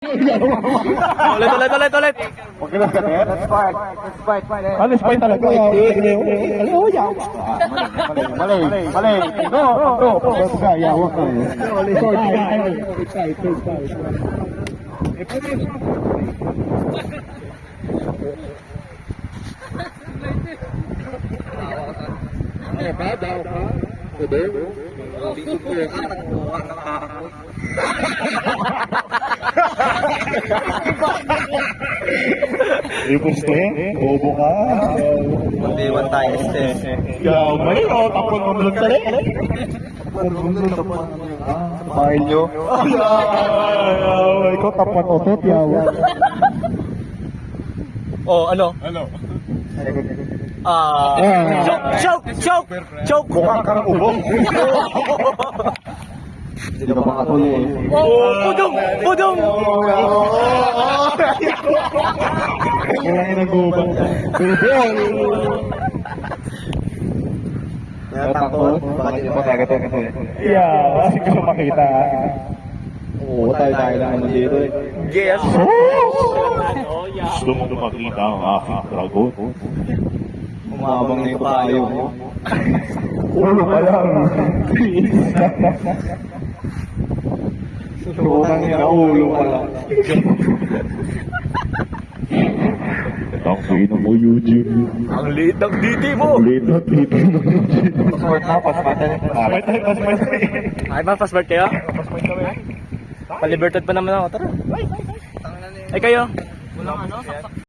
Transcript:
Ulit, ulit, ulit, ulit. Huwag ka na sakit. Ano spy talaga? Ano yaw? Mali, mali, mali. No, no. Basta ka, yawa ka. Ipos to eh. Bobo ka. Hindi, one tayo, este. Yaw, mali. O, tapon mo lang tali. Mahal nyo. Yaw, ikaw tapan otot, yaw. Oh, ano? Ano? Ah, Ah. choke, choke, choke, choke. Mukha ka ng ubong. Hindi ka makatuloy. Oh, pudong, pudong. Wala yung nag-ubang. Ubong! Natakot? Bakit hindi pa ako eh? Yeah, kasi makita. Oo, tayo tayo lang naman dito eh. Yes. Gusto mo makita ang aking dragon? Umabang na payo mo. Ulo ka lang. Utang niya, ulo ka lang. Ang sino mo, Eugene. Ang liit ng DT mo. Late na tito mo, Eugene. Passport na, passport na. Passport tayo, passport tayo. Ay ba, passport kayo? Palibertad pa naman ako. Tara. Ay kayo.